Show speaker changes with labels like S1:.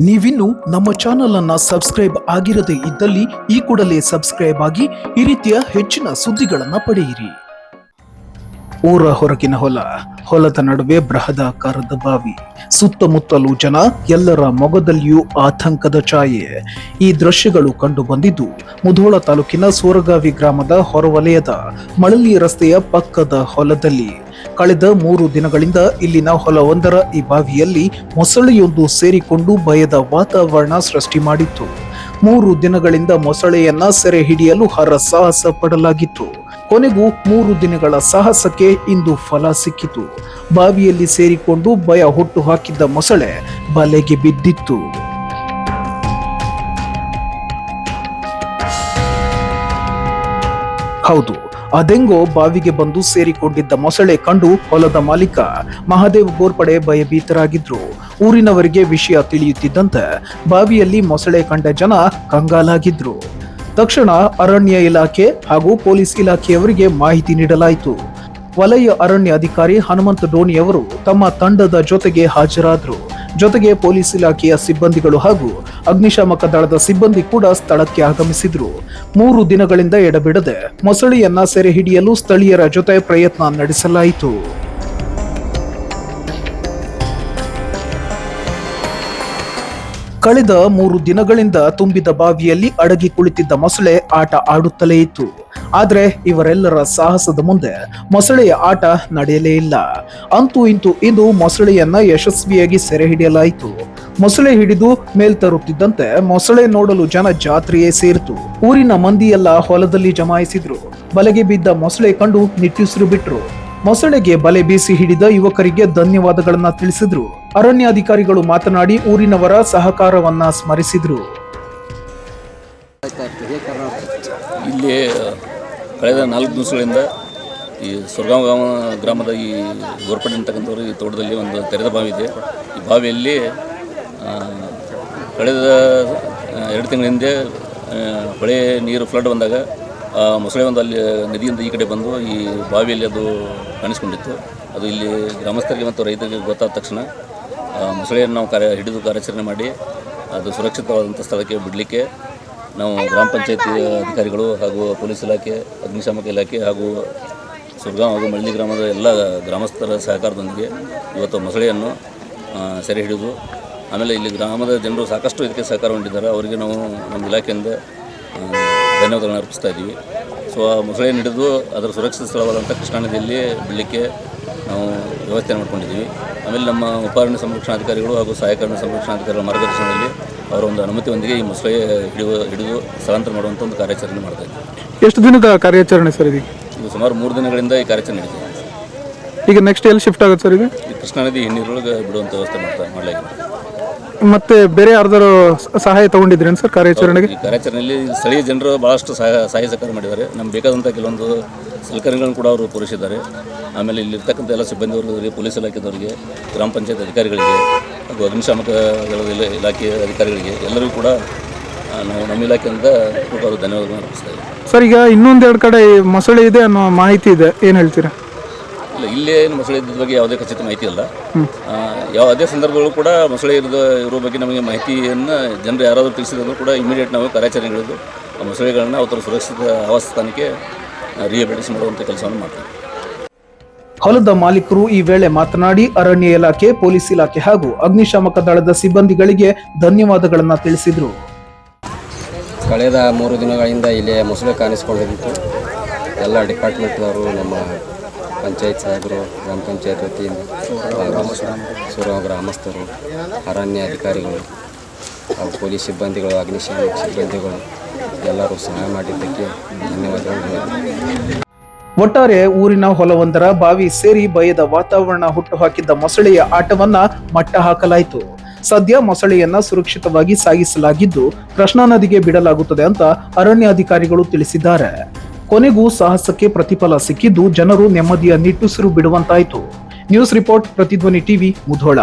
S1: ನೀವಿನ್ನು ನಮ್ಮ ಚಾನೆಲ್ ಅನ್ನ ಸಬ್ಸ್ಕ್ರೈಬ್ ಆಗಿರದೇ ಇದ್ದಲ್ಲಿ ಈ ಕೂಡಲೇ ಸಬ್ಸ್ಕ್ರೈಬ್ ಆಗಿ ಈ ರೀತಿಯ ಹೆಚ್ಚಿನ ಸುದ್ದಿಗಳನ್ನು ಪಡೆಯಿರಿ. ಊರ ಹೊರಗಿನ ಹೊಲ, ಹೊಲದ ನಡುವೆ ಬೃಹದಾಕಾರದ ಬಾವಿ. ಸುತ್ತಮುತ್ತಲೂ ಜನ, ಎಲ್ಲರ ಮೊಗದಲ್ಲಿಯೂ ಆತಂಕದ ಛಾಯೆ. ಈ ದೃಶ್ಯಗಳು ಕಂಡು ಬಂದಿದ್ದು, ಮುಧೋಳ ತಾಲೂಕಿನ ಸೋರಗಾವಿ ಗ್ರಾಮದ ಹೊರವಲಯದ ಮಳಲಿ ರಸ್ತೆಯ ಪಕ್ಕದ ಹೊಲದಲ್ಲಿ. ಕಳೆದ ಮೂರು ದಿನಗಳಿಂದ ಇಲ್ಲಿನ ಹೊಲವೊಂದರ ಈ ಬಾವಿಯಲ್ಲಿ ಮೊಸಳೆಯೊಂದು ಸೇರಿಕೊಂಡು ಭಯದ ವಾತಾವರಣ ಸೃಷ್ಟಿ ಮಾಡಿತ್ತು. ಮೂರು ದಿನಗಳಿಂದ ಮೊಸಳೆಯನ್ನ ಸೆರೆ ಹಿಡಿಯಲು ಹರಸಾಹಸ ಪಡಲಾಗಿತ್ತು. ಕೊನೆಗೂ ಮೂರು ದಿನಗಳ ಸಾಹಸಕ್ಕೆ ಇಂದು ಫಲ ಸಿಕ್ಕಿತು. ಬಾವಿಯಲ್ಲಿ ಸೇರಿಕೊಂಡು ಭಯ ಹುಟ್ಟು ಹಾಕಿದ್ದ ಮೊಸಳೆ ಬಲೆಗೆ ಬಿದ್ದಿತ್ತು. ಹೌದು, ಅದೆಂಗೋ ಬಾವಿಗೆ ಬಂದು ಸೇರಿಕೊಂಡಿದ್ದ ಮೊಸಳೆ ಕಂಡು ಹೊಲದ ಮಾಲೀಕ ಮಹಾದೇವ್ ಗೋರ್ಪಡೆ ಭಯಭೀತರಾಗಿದ್ರು. ಊರಿನವರಿಗೆ ವಿಷಯ ತಿಳಿಯುತ್ತಿದ್ದಂತೆ ಬಾವಿಯಲ್ಲಿ ಮೊಸಳೆ ಕಂಡ ಜನ ಕಂಗಾಲಾಗಿದ್ರು. ತಕ್ಷಣ ಅರಣ್ಯ ಇಲಾಖೆ ಹಾಗೂ ಪೊಲೀಸ್ ಇಲಾಖೆಯವರಿಗೆ ಮಾಹಿತಿ ನೀಡಲಾಯಿತು. ವಲಯ ಅರಣ್ಯ ಅಧಿಕಾರಿ ಹನುಮಂತ ಡೋಣಿಯವರು ತಮ್ಮ ತಂಡದ ಜೊತೆಗೆ ಹಾಜರಾದರು. ಜೊತೆಗೆ ಪೊಲೀಸ್ ಇಲಾಖೆಯ ಸಿಬ್ಬಂದಿಗಳು ಹಾಗೂ ಅಗ್ನಿಶಾಮಕ ದಳದ ಸಿಬ್ಬಂದಿ ಕೂಡ ಸ್ಥಳಕ್ಕೆ ಆಗಮಿಸಿದ್ರು. ಮೂರು ದಿನಗಳಿಂದ ಎಡಬಿಡದೆ ಮೊಸಳೆಯನ್ನ ಸೆರೆ ಹಿಡಿಯಲು ಸ್ಥಳೀಯರ ಜೊತೆ ಪ್ರಯತ್ನ ನಡೆಸಲಾಯಿತು. ಕಳೆದ ಮೂರು ದಿನಗಳಿಂದ ತುಂಬಿದ ಬಾವಿಯಲ್ಲಿ ಅಡಗಿ ಕುಳಿತಿದ್ದ ಮೊಸಳೆ ಆಟ ಆಡುತ್ತಲೇ ಇತ್ತು. ಆದರೆ ಇವರೆಲ್ಲರ ಸಾಹಸದ ಮುಂದೆ ಮೊಸಳೆಯ ಆಟ ನಡೆಯಲೇ ಇಲ್ಲ. ಅಂತೂ ಇಂತೂ ಇದು ಮೊಸಳೆಯನ್ನ ಯಶಸ್ವಿಯಾಗಿ ಸೆರೆ ಹಿಡಿಯಲಾಯಿತು. ಮೊಸಳೆ ಹಿಡಿದು ಮೇಲ್ತರುತ್ತಿದ್ದಂತೆ ಮೊಸಳೆ ನೋಡಲು ಜನ ಜಾತ್ರೆಯೇ ಸೇರಿತು. ಊರಿನ ಮಂದಿಯೆಲ್ಲ ಹೊಲದಲ್ಲಿ ಜಮಾಯಿಸಿದ್ರು. ಬಲೆಗೆ ಬಿದ್ದ ಮೊಸಳೆ ಕಂಡು ನಿಟ್ಟುಸಿರು ಬಿಟ್ರು. ಮೊಸಳೆಗೆ ಬಲೆ ಬೀಸಿ ಹಿಡಿದ ಯುವಕರಿಗೆ ಧನ್ಯವಾದಗಳನ್ನ ತಿಳಿಸಿದ್ರು. ಅರಣ್ಯಾಧಿಕಾರಿಗಳು ಮಾತನಾಡಿ ಊರಿನವರ ಸಹಕಾರವನ್ನ ಸ್ಮರಿಸಿದ್ರು.
S2: ಇಲ್ಲಿ ಕಳೆದ ನಾಲ್ಕು ದಿವಸಗಳಿಂದ ಈ ಸುರ್ಗಾಂವ ಗ್ರಾಮ ಗ್ರಾಮದ ಈ ಗೋರ್ಪಡೆ ಅಂತಕ್ಕಂಥವ್ರು ಈ ತೋಟದಲ್ಲಿ ಒಂದು ತೆರೆದ ಬಾವಿ ಇದೆ. ಈ ಬಾವಿಯಲ್ಲಿ ಕಳೆದ ಎರಡು ತಿಂಗಳ ಹಿಂದೆ ಹೊಳೆ ನೀರು ಫ್ಲಡ್ ಬಂದಾಗ ಮೊಸಳೆ ಒಂದು ಅಲ್ಲಿ ನದಿಯಿಂದ ಈ ಕಡೆ ಬಂದು ಈ ಬಾವಿಯಲ್ಲಿ ಅದು ಕಾಣಿಸ್ಕೊಂಡಿತ್ತು. ಅದು ಇಲ್ಲಿ ಗ್ರಾಮಸ್ಥರಿಗೆ ಮತ್ತು ರೈತರಿಗೆ ಗೊತ್ತಾದ ತಕ್ಷಣ ಮೊಸಳೆಯನ್ನು ನಾವು ಕಾರ್ಯ, ಹಿಡಿದು ಕಾರ್ಯಾಚರಣೆ ಮಾಡಿ, ಅದು ಸುರಕ್ಷಿತವಾದಂಥ ಸ್ಥಳಕ್ಕೆ ಬಿಡಲಿಕ್ಕೆ ನಾವು ಗ್ರಾಮ ಪಂಚಾಯತಿ ಅಧಿಕಾರಿಗಳು ಹಾಗೂ ಪೊಲೀಸ್ ಇಲಾಖೆ, ಅಗ್ನಿಶಾಮಕ ಇಲಾಖೆ ಹಾಗೂ ಸುರ್ಗಾಂ ಹಾಗೂ ಮಳ್ಳಿ ಗ್ರಾಮದ ಎಲ್ಲ ಗ್ರಾಮಸ್ಥರ ಸಹಕಾರದೊಂದಿಗೆ ಇವತ್ತು ಮೊಸಳೆಯನ್ನು ಸೆರೆ ಹಿಡಿದು, ಆಮೇಲೆ ಇಲ್ಲಿ ಗ್ರಾಮದ ಜನರು ಸಾಕಷ್ಟು ಇದಕ್ಕೆ ಸಹಕಾರ ಹೊಂದಿದ್ದಾರೆ. ಅವರಿಗೆ ನಾವು ನಮ್ಮ ಇಲಾಖೆಯಿಂದ ಧನ್ಯವಾದಗಳನ್ನು ಅರ್ಪಿಸ್ತಾ ಇದ್ದೀವಿ. ಸೊ, ಆ ಮೊಸಳೆಯನ್ನು ಹಿಡಿದು ಅದರ ಸುರಕ್ಷಿತ ಸ್ಥಳವಾದಂಥ ಕೃಷ್ಣಾ ನದಿಯಲ್ಲಿ ಬಿಡಲಿಕ್ಕೆ ನಾವು ವ್ಯವಸ್ಥೆ ಮಾಡ್ಕೊಂಡಿದ್ದೀವಿ. ಆಮೇಲೆ ನಮ್ಮ ಉಪಾರಣ್ಯ ಸಂರಕ್ಷಣಾಧಿಕಾರಿಗಳು ಹಾಗೂ ಸಹಾಯಕರಣ ಸಂರಕ್ಷಣಾಧಿಕಾರಿಗಳ ಮಾರ್ಗದರ್ಶನದಲ್ಲಿ ಅವರ ಒಂದು ಅನುಮತಿಯೊಂದಿಗೆ ಈ ಮೊಸಳೆ ಹಿಡಿಯುವ ಹಿಡಿದು ಸ್ಥಳಾಂತರ ಮಾಡುವಂಥ ಒಂದು ಕಾರ್ಯಾಚರಣೆ ಮಾಡ್ತಾ ಇದ್ದೀವಿ.
S3: ಎಷ್ಟು ದಿನದ ಕಾರ್ಯಾಚರಣೆ ಸರ್ ಇದು?
S2: ಇದು ಸುಮಾರು ಮೂರು ದಿನಗಳಿಂದ ಈ ಕಾರ್ಯಾಚರಣೆ ನಡೀತಿದೆ
S3: ಈಗ ನೆಕ್ಸ್ಟ್ ಎಲ್ಲಿ ಶಿಫ್ಟ್ ಆಗುತ್ತೆ ಸರ್ ಇದು?
S2: ಈ ಕೃಷ್ಣಾ ನದಿ ಹಿನ್ನೀರೊಳಗೆ ಬಿಡುವಂಥ ವ್ಯವಸ್ಥೆ ಮಾಡ್ತಾ ಮಾಡಲಾಗಿದೆ.
S3: ಮತ್ತೆ ಬೇರೆ ಯಾರ್ದಾರು ಸಹಾಯ ತಗೊಂಡಿದ್ರೇನು ಸರ್ ಕಾರ್ಯಾಚರಣೆಗೆ?
S2: ಈ ಕಾರ್ಯಾಚರಣೆಯಲ್ಲಿ ಸ್ಥಳೀಯ ಜನರು ಭಾಳಷ್ಟು ಸಹಾಯ ಸಹಾಯ ಸಹಕಾರ ಮಾಡಿದ್ದಾರೆ. ನಮ್ಗೆ ಬೇಕಾದಂಥ ಕೆಲವೊಂದು ಸಲಕರಣೆಗಳನ್ನು ಕೂಡ ಅವರು ಪೂರೈಸಿದ್ದಾರೆ. ಆಮೇಲೆ ಇಲ್ಲಿರ್ತಕ್ಕಂಥ ಎಲ್ಲ ಸಿಬ್ಬಂದಿಯವರಿಗೆ ಪೊಲೀಸ್ ಇಲಾಖೆದವರಿಗೆ ಗ್ರಾಮ ಪಂಚಾಯತ್ ಅಧಿಕಾರಿಗಳಿಗೆ ಹಾಗೂ ಅಗ್ನಿಶಾಮಕ ದಳದ ಇಲ- ಇಲಾಖೆಯ ಅಧಿಕಾರಿಗಳಿಗೆ ಎಲ್ಲರಿಗೂ ಕೂಡ ಆ, ನಾವು ನಮ್ಮ ಇಲಾಖೆಯಿಂದ ಅವರು ಧನ್ಯವಾದಗಳನ್ನು ಅರ್ಪಿಸ್ತಾ ಇದ್ದೀವಿ.
S3: ಸರ್ ಈಗ ಇನ್ನೊಂದೆರಡು ಕಡೆ ಮೊಸಳೆ ಇದೆ ಅನ್ನೋ ಮಾಹಿತಿ ಇದೆ. ಏನು ಹೇಳ್ತೀರಾ?
S2: ಇಲ್ಲ ಇಲ್ಲೇ ಏನು ಮೊಸಳೆ ಇದ್ದ ಬಗ್ಗೆ ಯಾವುದೇ ಖಚಿತ ಮಾಹಿತಿ ಇಲ್ಲ ಯಾವ ಅದೇ ಸಂದರ್ಭಗಳು ಕೂಡ ಮೊಸಳೆ ಇರದ ಇರೋ ಬಗ್ಗೆ ನಮಗೆ ಮಾಹಿತಿಯನ್ನು ಜನರು ಯಾರಾದರೂ ತಿಳಿಸಿದ್ರು ಕೂಡ ಇಮಿಡಿಯೇಟ್ ನಾವು ಕಾರ್ಯಾಚರಣೆಗಳಿದ್ದು ಆ ಮೊಸಳೆಗಳನ್ನ ಅವರ ಸುರಕ್ಷಿತ ಆವಾಸ ಸ್ಥಾನಕ್ಕೆ ರಿಹಬಿಲಿಟೇಷನ್ ಮಾಡುವಂಥ ಕೆಲಸವನ್ನು ಮಾಡ್ತೀವಿ.
S1: ಹೊಲದ ಮಾಲೀಕರು ಈ ವೇಳೆ ಮಾತನಾಡಿ ಅರಣ್ಯ ಇಲಾಖೆ ಪೊಲೀಸ್ ಇಲಾಖೆ ಹಾಗೂ ಅಗ್ನಿಶಾಮಕ ದಳದ ಸಿಬ್ಬಂದಿಗಳಿಗೆ ಧನ್ಯವಾದಗಳನ್ನು ತಿಳಿಸಿದರು.
S4: ಕಳೆದ ಮೂರು ದಿನಗಳಿಂದ ಇಲ್ಲಿ ಮೊಸಳೆ ಕಾಣಿಸ್ಕೊಂಡಿತ್ತು ಎಲ್ಲ ಡಿಪಾರ್ಟ್ಮೆಂಟ್ನವರು ನಮ್ಮ ಪಂಚಾಯತ್ ಸಾಹೇಬರು, ಗ್ರಾಮ ಪಂಚಾಯತ್ ವತಿಯಿಂದ ಸೂರ ಗ್ರಾಮಸ್ಥರು, ಅರಣ್ಯ ಅಧಿಕಾರಿಗಳು, ಹಾಗೂ ಪೊಲೀಸ್ ಸಿಬ್ಬಂದಿಗಳು, ಅಗ್ನಿಶಾಮಕ ಸಿಬ್ಬಂದಿಗಳು ಎಲ್ಲರೂ ಸಹಾಯ ಮಾಡಿದ್ದಕ್ಕೆ ಧನ್ಯವಾದಗಳು.
S1: ಒಟ್ಟಾರೆ ಊರಿನ ಹೊಲವೊಂದರ ಬಾವಿ ಸೇರಿ ಭಯದ ವಾತಾವರಣ ಹುಟ್ಟುಹಾಕಿದ್ದ ಮೊಸಳೆಯ ಆಟವನ್ನ ಮಟ್ಟ ಹಾಕಲಾಯಿತು ಸದ್ಯ ಮೊಸಳೆಯನ್ನ ಸುರಕ್ಷಿತವಾಗಿ ಸಾಗಿಸಲಾಗಿದ್ದು, ಕೃಷ್ಣಾ ನದಿಗೆ ಬಿಡಲಾಗುತ್ತದೆ ಅಂತ ಅರಣ್ಯಾಧಿಕಾರಿಗಳು ತಿಳಿಸಿದ್ದಾರೆ ಕೊನೆಗೂ ಸಾಹಸಕ್ಕೆ ಪ್ರತಿಫಲ ಸಿಕ್ಕಿದ್ದು ಜನರು ನೆಮ್ಮದಿಯ ನಿಟ್ಟುಸಿರು ಬಿಡುವಂತಾಯಿತು. News report Prathidhvani TV Mudhol.